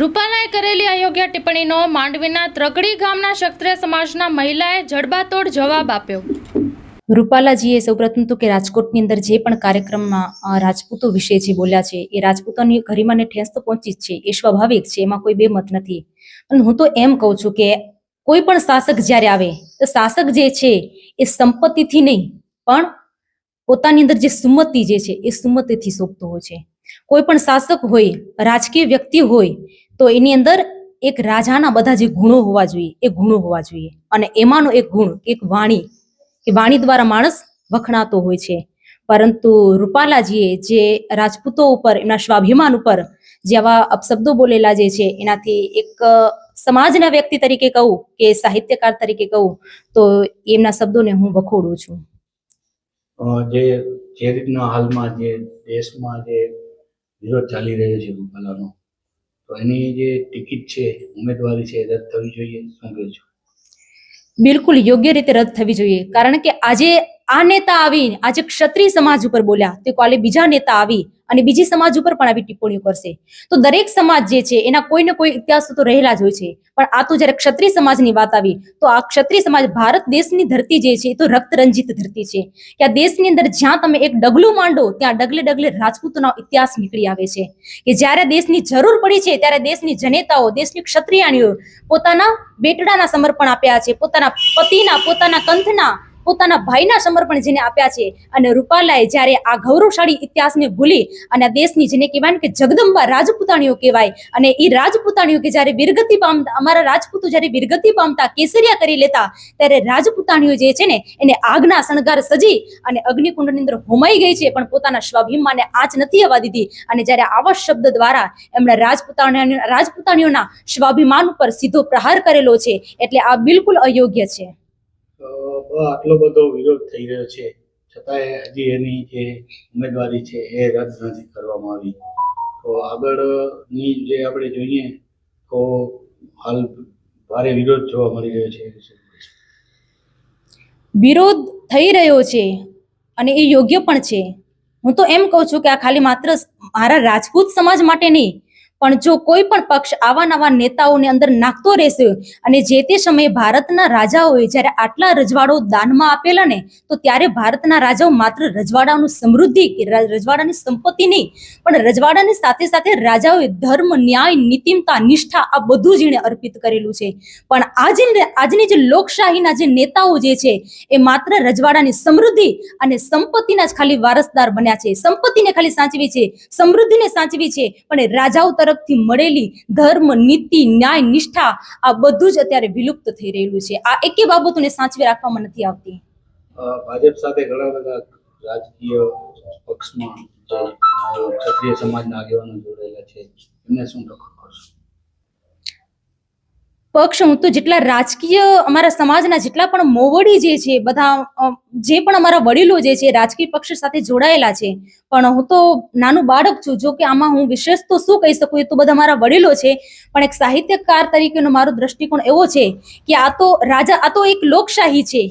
રૂપાલાએ કરેલી અયોગ્ય ટિપ્પણીનો માંડવીના ત્રગડી ગામના ક્ષત્રિય સમાજના મહિલાએ જડબાતોડ જવાબ આપ્યો. રૂપાલાજીએ સૌપ્રથમ તો કે રાજકોટની અંદર જે પણ કાર્યક્રમમાં રાજપૂતો વિશે જે બોલ્યા છે, એ રાજપૂતોની ગરિમાને ઠેસ તો પહોંચી જ છે, એ સ્વાભાવિક છે, એમાં કોઈ બેમત નથી. પણ હું તો એમ કહું છું કે કોઈ પણ શાસક જ્યારે આવે, તો શાસક જે છે, એ સંપત્તિથી નહીં, પણ પોતાની અંદર જે સુમતિ જે છે, એ સુમતિથી સોંપતો હોય છે. કોઈ પણ શાસક હોય, રાજકીય વ્યક્તિ હોય તો એની અંદર એક રાજાના બધા જે ગુણો હોવા જોઈએ, એ ગુણો હોવા જોઈએ. અને એમાંનો એક ગુણ, એક વાણી, કે વાણી દ્વારા માણસ વખણાતો હોય છે. પરંતુ રૂપાલાજીએ જે રાજપૂતો ઉપર, એમના સ્વાભિમાન ઉપર જે આવા અપશબ્દો બોલેલા જે છે, એનાથી એક સમાજના વ્યક્તિ તરીકે કહું કે સાહિત્યકાર તરીકે કહું, તો એમના શબ્દોને હું વખોડું છું. જે જે રીતના હાલમાં જે દેશમાં જે વિરોધ ચાલી રહ્યો છે રૂપાલાનો તો એની જે ટિકિટ છે, ઉમેદવારી છે રદ થવી જોઈએ. શું કહે છો? બિલકુલ યોગ્ય રીતે રદ થવી જોઈએ. કારણ કે આજે આ નેતા આવી આજે ક્ષત્રિય સમાજ ઉપર બોલ્યા, તે કાલે બીજા નેતા આવી અને બીજી સમાજ ઉપર પણ આવી ટિપ્પણીઓ કરશે. તો દરેક સમાજ જે છે, એના કોઈ ને કોઈ ઇતિહાસ તો રહેલા જ હોય છે. પણ આ તો જ્યારે ક્ષત્રિય સમાજની વાત આવી, તો આ ક્ષત્રિય સમાજ ભારત દેશની ધરતી જે છે, એ તો રક્ત રંજિત ધરતી છે. કે આ દેશની અંદર જ્યાં તમે એક ડગલું માંડો, ત્યાં ડગલે ડગલે રાજપૂતોનો ઇતિહાસ નીકળી આવે છે. કે જ્યારે દેશની જરૂર પડી છે, ત્યારે દેશની જનેતાઓ, દેશની ક્ષત્રિયાણીઓ પોતાના બેટડાના સમર્પણ આપ્યા છે, પોતાના પતિના, પોતાના કંથના પોતાના ભાઈના સમર્પણ જેને આપ્યા છે. અને રૂપાલાએ જ્યારે આ ગૌરવશાળી ઇતિહાસને ભૂલી અને દેશની જેને કહેવાય કે જગદંબા રાજપૂતાણીઓ કહેવાય અને એ રાજપૂતાણીઓ કે જ્યારે વીરગતિ પામતા, અમારા રાજપૂતો જ્યારે વિરગતિ પામતા, કેસરિયા કરી લેતા, ત્યારે રાજપૂતાણીઓ જે છે ને, એને આગના શણગાર સજી અને અગ્નિકુંડની અંદર હોમાઈ ગઈ છે, પણ પોતાના સ્વાભિમાનને આંચ નથી આવવા દીધી. અને જ્યારે આવા શબ્દ દ્વારા એમણે રાજપૂતાણીઓ રાજપૂતાણીઓના સ્વાભિમાન ઉપર સીધો પ્રહાર કરેલો છે, એટલે આ બિલકુલ અયોગ્ય છે. આટલો બધો વિરોધ થઈ રહ્યો છે. છતાંય હજી એની જે ઉમેદવારી છે એ રદ નથી કરવામાં આવી. તો આગળની જે આપણે જોઈએ તો હાલ ભારે વિરોધ જોવા મળી રહ્યો છે? વિરોધ થઈ રહ્યો છે અને એ યોગ્ય પણ છે. હું તો એમ કહું છું કે આ ખાલી માત્ર મારા રાજપૂત સમાજ માટે નહીં પણ જો કોઈ પણ પક્ષ આવા નવા નેતાઓને અંદર નાખતો રહેશે અને જે તે સમયે ભારતના રાજાઓએ જ્યારે આટલા રજવાડો દાનમાં આપેલા ને, તો ત્યારે ભારતના રાજાઓ માત્ર રજવાડાનું સમૃદ્ધિ કે રજવાડાની સંપત્તિ નહીં, પણ રજવાડાની સાથે સાથે રાજાઓએ ધર્મ, ન્યાય, નીતિમતા, નિષ્ઠા આ બધું જ એણે અર્પિત કરેલું છે. પણ આજે આજની જે લોકશાહીના જે નેતાઓ જે છે, એ માત્ર રજવાડાની સમૃદ્ધિ અને સંપત્તિના જ ખાલી વારસદાર બન્યા છે. સંપત્તિને ખાલી સાચવી છે, સમૃદ્ધિને સાચવી છે, પણ રાજાઓ તરફથી મળેલી ધર્મ, નીતિ, ન્યાય, નિષ્ઠા આ બધું જ અત્યારે વિલુપ્ત થઈ રહેલું છે. આ એકે બાબતોને સાચવી રાખવામાં નથી આવતી. ભાજપ સાથે ઘણા બધા રાજકીય પક્ષમાં ક્ષત્રિય સમાજના આગેવાનો જોડાયેલા છે. એમને શું કરશો પક્ષ હું તો જેટલા રાજકીય અમારા સમાજના જેટલા પણ મોવડી જે છે, બધા જે પણ અમારા વડીલો જે છે, રાજકીય પક્ષ સાથે જોડાયેલા છે. પણ હું તો નાનું બાળક છું, જો કે આમાં હું વિશેષ તો શું કહી શકું એ તો બધા મારા વડીલો છે. પણ એક સાહિત્યકાર તરીકેનો મારો દ્રષ્ટિકોણ એવો છે કે આ તો રાજા, આ તો એક લોકશાહી છે.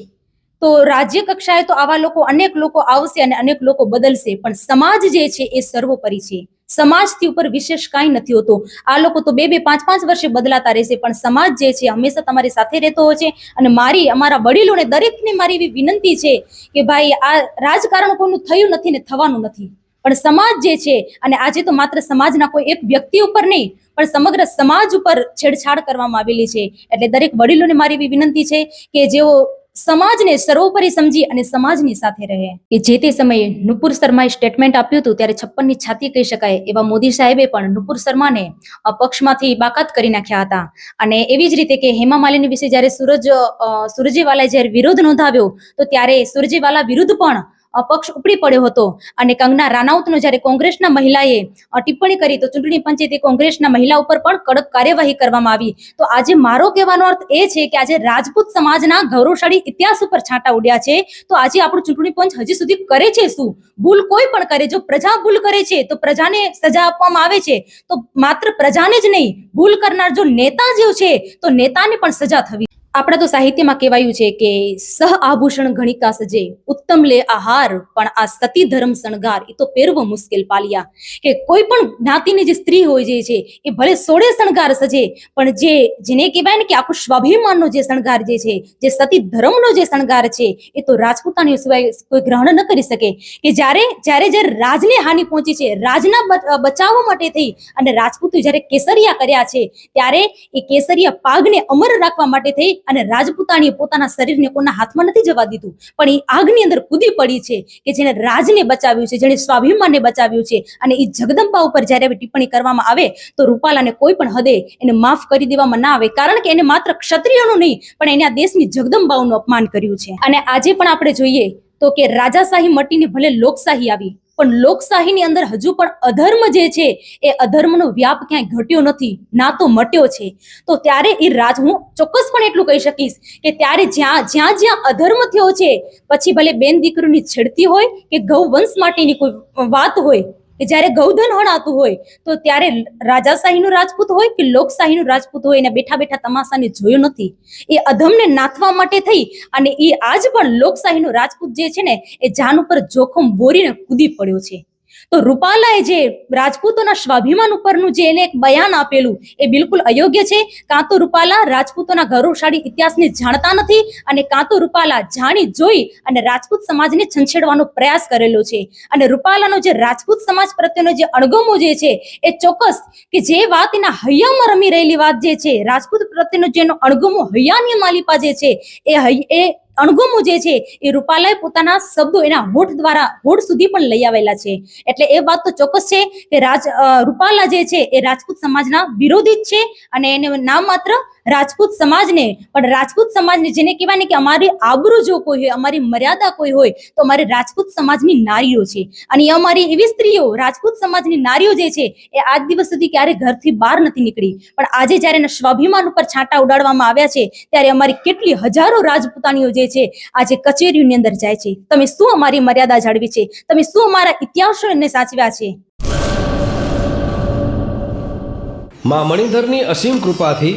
તો રાજ્ય કક્ષાએ તો આવા લોકો અનેક લોકો આવશે અને અનેક લોકો બદલશે. પણ સમાજ જે છે એ સર્વોપરી છે. સમાજથી ઉપર વિશેષ કાંઈ નથી હોતું. આ લોકો તો બે બે પાંચ પાંચ વર્ષે બદલાતા રહેશે, પણ સમાજ જે છે હંમેશા તમારી સાથે રહેતો હોય છે. અને મારી, અમારા વડીલોને દરેકને મારી એવી વિનંતી છે કે ભાઈ, આ રાજકારણ કોઈનું થયું નથી ને થવાનું નથી. પણ સમાજ જે છે, અને આજે તો માત્ર સમાજના કોઈ એક વ્યક્તિ ઉપર નહીં, પણ સમગ્ર સમાજ ઉપર છેડછાડ કરવામાં આવેલી છે. એટલે દરેક વડીલોને મારી એવી વિનંતી છે કે જેઓ સમાજને સર્વોપરી સમજી અને સમાજની સાથે રહે. કે જે તે સમયે નુપુર શર્માએ સ્ટેટમેન્ટ આપ્યું હતું, ત્યારે છપ્પનની છાતી કહી શકાય એવા મોદી સાહેબે પણ નુપુર શર્માને પક્ષમાંથી બાકાત કરી નાખ્યા હતા. અને એવી જ રીતે કે હેમા માલિની વિશે જ્યારે સૂરજ સુરજેવાલાએ જ્યારે વિરોધ નોંધાવ્યો, તો ત્યારે સુરજેવાલા વિરુદ્ધ પણ પક્ષ ઉપડી પડ્યો હતો. અને કંગના રાનાઉતનો જ્યારે કોંગ્રેસના મહિલાએ ટિપ્પણી કરી તો ચૂંટણી પંચે તે કોંગ્રેસના મહિલા ઉપર પણ કડક કાર્યવાહી કરવામાં આવી. તો આજે મારો કહેવાનો અર્થ એ છે કે આજે રાજપૂત સમાજના ગૌરવશાળી ઇતિહાસ ઉપર છાંટા ઉડ્યા છે. તો આજે આપણું ચૂંટણી પંચ હજી સુધી કરે છે શું? ભૂલ કોઈ પણ કરે. જો પ્રજા ભૂલ કરે છે, તો પ્રજાને સજા આપવામાં આવે છે. તો માત્ર પ્રજાને જ નહીં, ભૂલ કરનાર જો નેતા જેવો છે, તો નેતાને પણ સજા થવી આપણે તો સાહિત્યમાં કહેવાયું છે કે સહ આભૂષણ ગણિકા સજે ઉત્તમ લે આહાર, પણ આ સતી ધર્મ શણગાર એ તો પહેરવો મુશ્કેલ પાલિયા. કે કોઈ પણ જ્ઞાતિની જે સ્ત્રી હોય જે છે, એ ભલે સોળે શણગાર સજે, પણ જે, જેને કહેવાય ને કે આખું સ્વાભિમાનનો જે શણગાર જે છે, જે સતી ધર્મનો જે શણગાર છે, એ તો રાજપૂતાની સિવાય કોઈ ગ્રહણ ન કરી શકે. કે જ્યારે જ્યારે જ્યારે રાજને હાનિ પહોંચી છે, રાજના બચાવવા માટે થઈ, અને રાજપૂતો જ્યારે કેસરિયા કર્યા છે, ત્યારે એ કેસરિયા પાગને અમર રાખવા માટે થઈ અને રાજપૂતાણીએ પોતાના શરીરને કોના હાથમાં નથી જવા દીધું. પણ એ આગની અંદર કૂદી પડી છે કે જેને રાજને બચાવ્યું છે જેને સ્વાભિમાનને બચાવ્યું છે. અને એ જગદંબા ઉપર જ્યારે ટિપ્પણી કરવામાં આવે, તો રૂપાલાને કોઈ પણ હદે એને માફ કરી દેવામાં ના આવે, કારણ કે એને માત્ર ક્ષત્રિયોનું નહીં, પણ એને આ દેશની જગદંબાઓનું અપમાન કર્યું છે. અને આજે પણ આપણે જોઈએ તો કે રાજાશાહી મટીને ભલે લોકશાહી આવી પણ લોકશાહીની અંદર હજુ પણ અધર્મ જે છે, એ અધર્મનો વ્યાપ ક્યાંય ઘટ્યો નથી, ના તો મટ્યો છે. તો ત્યારે એ રાજ હું ચોક્કસ પણ એટલું કહી શકીશ કે ત્યારે જ્યાં જ્યાં જ્યાં અધર્મ થયો છે, પછી ભલે બેન દીકરીની છેડતી હોય કે ગૌવંશ માટેની કોઈ વાત હોય કે જ્યારે ગૌધન હણાતું હોય, તો ત્યારે રાજાશાહીનું રાજપૂત હોય કે લોકશાહીનું રાજપૂત હોય, એને બેઠા બેઠા તમાશાને જોયો નથી. એ અધમને નાથવા માટે થઈ અને એ આજ પણ લોકશાહીનું રાજપૂત જે છે ને, એ જાન ઉપર જોખમ બોરીને કૂદી પડ્યો છે. તો રૂપાલાએ જે રાજપૂતોના સ્વાભિમાન ઉપરનું જે એને એક બયાન આપેલું, એ બિલકુલ અયોગ્ય છે. કાં તો રૂપાલા રાજપૂતોના ગૌરવશાળી ઇતિહાસને જાણતા નથી અને કાં તો રૂપાલા જાણી જોઈ અને રાજપૂત સમાજને છંછેડવાનો પ્રયાસ કરેલો છે. અને રૂપાલાનો જે રાજપૂત સમાજ પ્રત્યેનો જે અણગમો જે છે, એ ચોક્કસ કે જે વાત એના હૈયામાં રમી રહેલી વાત જે છે, રાજપૂત પ્રત્યેનો જેનો અણગમો હૈયાની માલિપા જે છે, એ એ અણગમો જે છે એ રૂપાલાએ પોતાના શબ્દો એના હોઠ દ્વારા હોઠ સુધી પણ લઈ આવેલા છે. એટલે એ વાત તો ચોક્કસ છે કે રાજ રૂપાલા જે છે એ રાજપૂત સમાજના વિરોધી જ છે અને એને નામ માત્ર રાજપૂત સમાજને, પણ રાજપૂત સમાજને જેને કહેવાય ને કે અમારી આબરૂ જો કોઈ હોય, અમારી મર્યાદા કોઈ હોય, તો અમારે રાજપૂત સમાજની નારીઓ છે. અને અમારી એવી સ્ત્રીઓ, રાજપૂત સમાજની નારીઓ જે છે, એ આજ દિવસ સુધી ક્યારે ઘરથી બહાર નથી નીકળી. પણ આજે જ્યારે એના સ્વાભિમાન ઉપર છાંટા ઉડાડવામાં આવ્યા છે, ત્યારે અમારી કેટલી હજારો રાજપૂતાણીઓ જે છે, આજે કચેરીઓની અંદર જાય છે. તમે શું અમારી મર્યાદા જાળવી છે? તમે શું અમારા ઇતિહાસોને સાચવ્યા છે? મા મણિધરની અસીમ કૃપાથી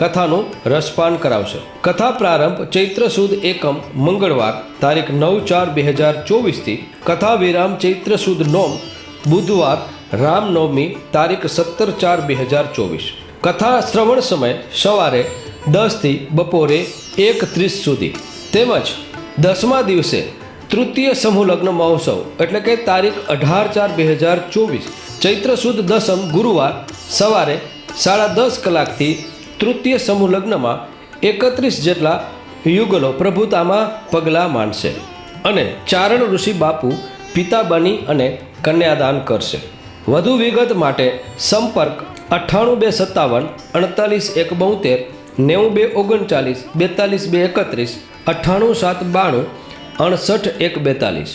કથાનું રસપાન કરાવશે. કથા પ્રારંભ ચૈત્ર સુદ એકમ મંગળવાર તારીખ નવ ચાર બે હજાર ચોવીસથી કથા વિરામ ચૈત્ર સુદ નોમ બુધવાર રામનવમી તારીખ સત્તર ચાર બે હજાર ચોવીસ. કથા શ્રવણ સમય સવારે દસથી બપોરે એક ત્રીસ સુધી. તેમજ દસમા દિવસે તૃતીય સમૂહ લગ્ન મહોત્સવ એટલે કે તારીખ અઢાર ચાર બે હજાર ચોવીસ. ચૈત્ર સુદ દસમ ગુરુવાર સવારે સાડા દસ કલાકથી તૃતીય સમૂહ લગ્નમાં એકત્રીસ જેટલા યુગલો પ્રભુતામાં પગલાં માંડશે અને ચારણ ઋષિ બાપુ પિતા બની અને કન્યાદાન કરશે. વધુ વિગત માટે સંપર્ક અઠ્ઠાણું બે સત્તાવન અડતાલીસ એક બોતેર નેવું બે ઓગણચાલીસ બેતાલીસ બે એકત્રીસ અઠ્ઠાણું સાત બાણું અડસઠ એક બેતાલીસ.